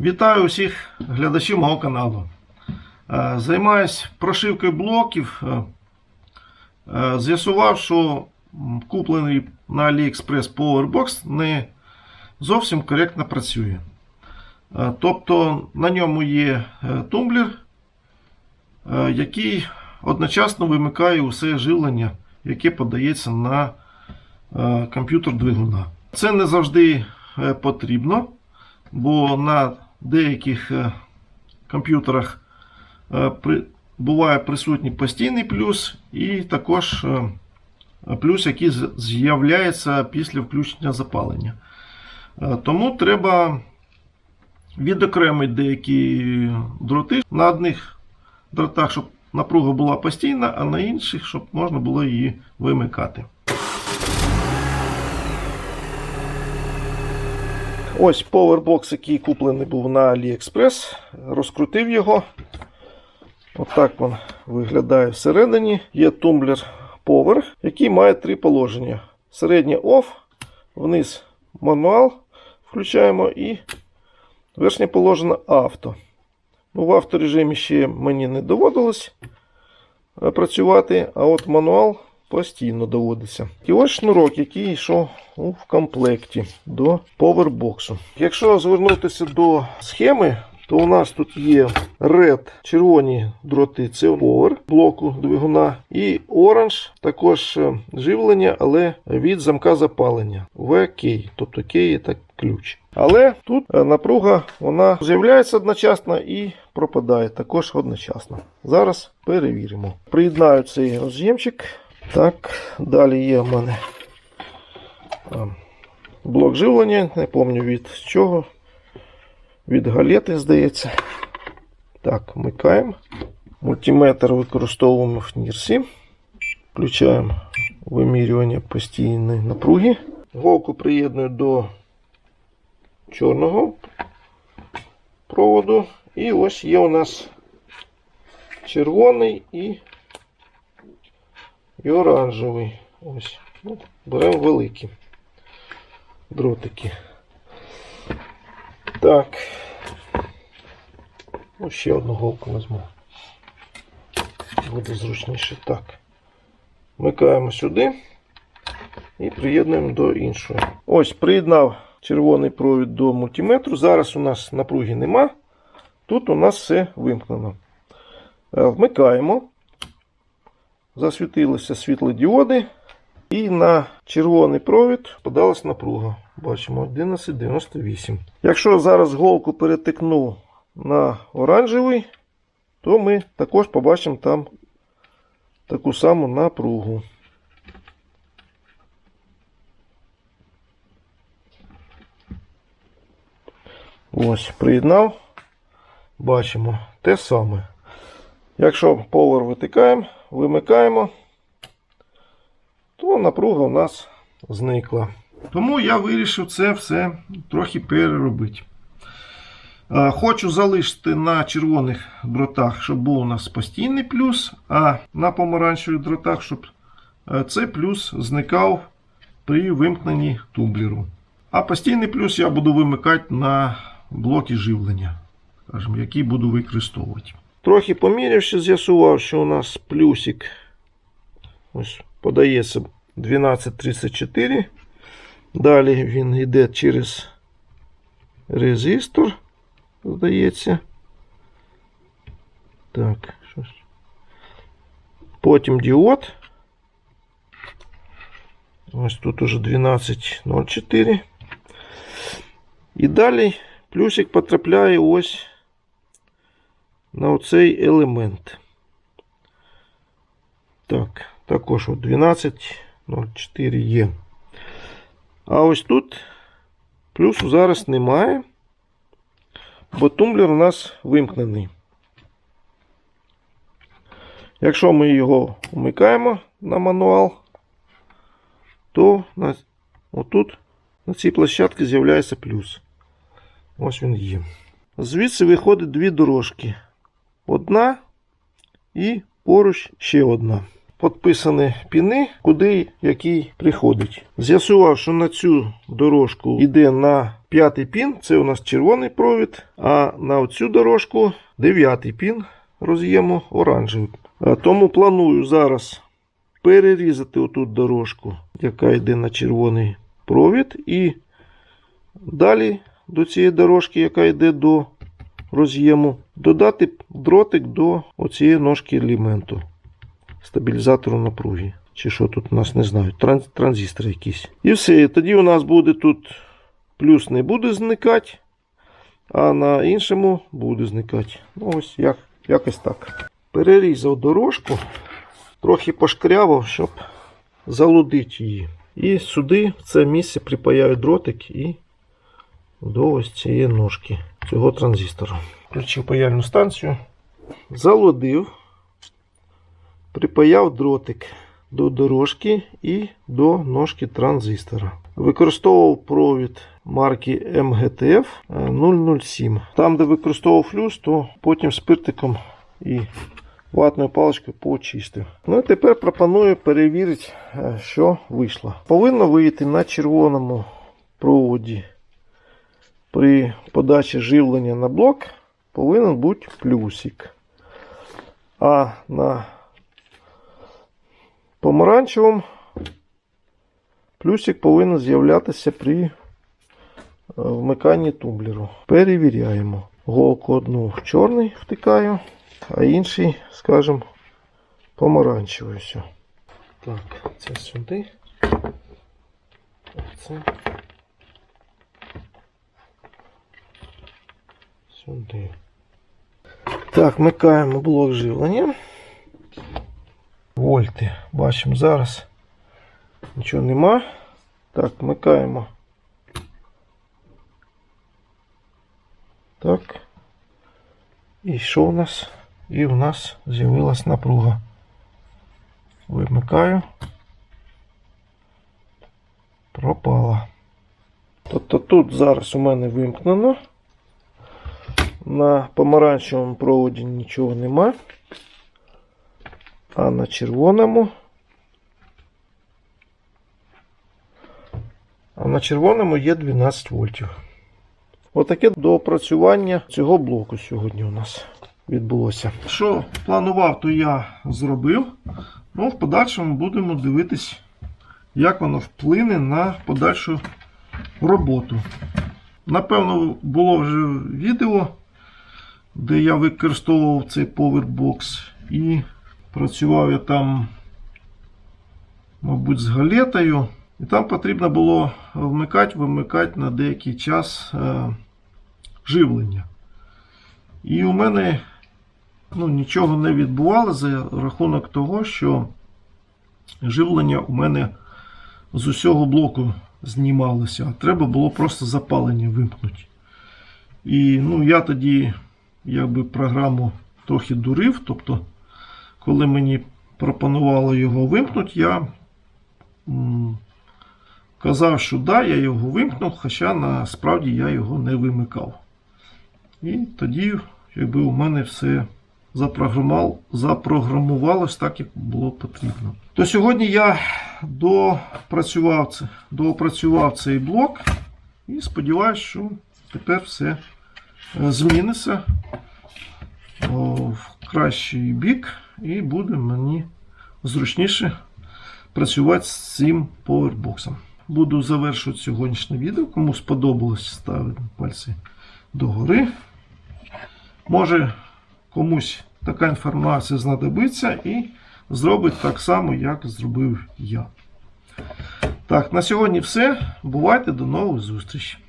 Вітаю усіх глядачів мого каналу. Е, Займаюсь прошивкою блоків. Е, е, З'ясував, що куплений на AliExpress Powerbox не зовсім коректно працює. Тобто на ньому є тумблер, який одночасно вимикає усе живлення, яке подається на комп'ютер двигуна. Це не завжди потрібно бо на деяких е, комп'ютерах е, буває присутній постійний плюс, і також е, плюс, який з'являється після включення запалення. Тому треба відокремити деякі дроти. На одних дротах, щоб напруга була постійна, а на інших, щоб можна було її вимикати. Ось повербокс, який куплений був на AliExpress. Розкрутив його. Отак він виглядає всередині. Є тумблер Power, який має три положення: середнє OFF, вниз мануал включаємо і верхнє положення авто. Ну, в авторежимі ще мені не доводилось е, працювати, а от мануал постійно доводиться. І ось шнурок, який йшов у- в комплекті до повербоксу. Якщо звернутися до схеми, то у нас тут є red, червоні дроти це power блоку двигуна, і orange також е, живлення, але від замка запалення VK, тобто K це ключ. Але тут е, напруга вона з'являється одночасно і пропадає також одночасно. Зараз перевіримо. Приєднаю цей роз'ємчик. Так, далі є в мене блок живлення, не пам'ятаю від чого. Від галети, здається. Так, вмикаємо. Мультиметр використовуємо в Нірсі. Включаємо вимірювання постійної напруги. Голку приєдную до чорного проводу. І ось є у нас червоний і і оранжевий. Ось. Ну, беремо великі дротики. Так. Ну, ще одну голку візьму. Буде зручніше. Так. Вмикаємо сюди і приєднуємо до іншої. Ось, приєднав червоний провід до мультиметру. Зараз у нас напруги нема. Тут у нас все вимкнено. Е, Вмикаємо засвітилися світлодіоди, і на червоний провід подалась напруга. Бачимо 11,98. Якщо зараз голку перетикну на оранжевий, то ми також побачимо там таку саму напругу. Ось, приєднав. Бачимо те саме. Якщо повер витикаємо, вимикаємо, то напруга у нас зникла. Тому я вирішив це все трохи переробити. Хочу залишити на червоних дротах, щоб був у нас постійний плюс, а на помаранчевих дротах, щоб е, цей плюс зникав при вимкненні тумблеру. А постійний плюс я буду вимикати на блоки живлення, які буду використовувати. Трохи помірявши, з'ясував, що у нас плюсик ось подається 1234. Далі він йде через резистор, здається. Так, щось. Потім діод. Ось тут уже 1204. І далі плюсик потрапляє ось на оцей елемент. Так, також 12.04 є. А ось тут плюсу зараз немає, бо тумблер у нас вимкнений. Якщо ми його вмикаємо на мануал, то на, отут на цій площадці з'являється плюс. Ось він є. Звідси виходить дві дорожки. Одна і поруч ще одна. Підписані піни, куди який приходить. З'ясував, що на цю дорожку йде на п'ятий пін це у нас червоний провід, а на оцю дорожку дев'ятий пін роз'єму оранжевий. Тому планую зараз перерізати отут дорожку, яка йде на червоний провід, і далі до цієї дорожки, яка йде до роз'єму, додати дротик до оцієї ножки елементу стабілізатору напруги. Чи що тут у нас не знаю, транз- транзистор якийсь. І все. Тоді у нас буде тут плюс не буде зникати, а на іншому буде зникати. Ну ось як, якось так. Перерізав дорожку, трохи пошкрявав, щоб залудити її. І сюди, в це місце, припаяю дротик і до ось цієї ножки цього транзистора. Включив паяльну станцію, залодив, припаяв дротик до дорожки і до ножки транзистора. Використовував провід марки MGTF 007. Там, де використовував флюс, то потім спиртиком і ватною паличкою почистив. Ну і тепер пропоную перевірити, е, що вийшло. Повинно вийти на червоному проводі при подачі живлення на блок повинен бути плюсик. А на помаранчевому плюсик повинен з'являтися при е, вмиканні тумблеру. Перевіряємо. Голку одну в чорний втикаю, а інший, скажімо, помаранчевий. Так, це сюди. Це сюди. Так, вмикаємо блок живлення. Вольти. Бачимо зараз. Нічого нема. Так, вмикаємо. Так. І що у нас? І у нас з'явилась напруга. Вимикаю. Пропала. Тобто тут зараз у мене вимкнено. На помаранчевому проводі нічого нема. А на червоному. А на червоному є 12 вольтів. Отаке доопрацювання цього блоку сьогодні у нас відбулося. Що планував, то я зробив. Ну, в подальшому будемо дивитись, як воно вплине на подальшу роботу. Напевно, було вже відео, де я використовував цей повербокс і працював я там, мабуть, з галетою. І там потрібно було вмикати, вимикати на деякий час е, живлення. І у мене ну, нічого не відбувалося за рахунок того, що живлення у мене з усього блоку знімалося, а треба було просто запалення вимкнути. І ну, я тоді якби програму трохи дурив. Тобто, коли мені пропонували його вимкнути, я казав, що да, я його вимкнув, хоча насправді я його не вимикав. І тоді, якби у мене все запрограмував, запрограмувалось так, як було потрібно. То сьогодні я допрацював, це, доопрацював цей блок і сподіваюся, що тепер все зміниться о, в кращий бік, і буде мені зручніше працювати з цим повербоксом. Буду завершувати сьогоднішнє відео. Кому сподобалось, ставити пальці догори. Може комусь така інформація знадобиться і зробить так само, як зробив я. Так, на сьогодні все. Бувайте, до нових зустрічей.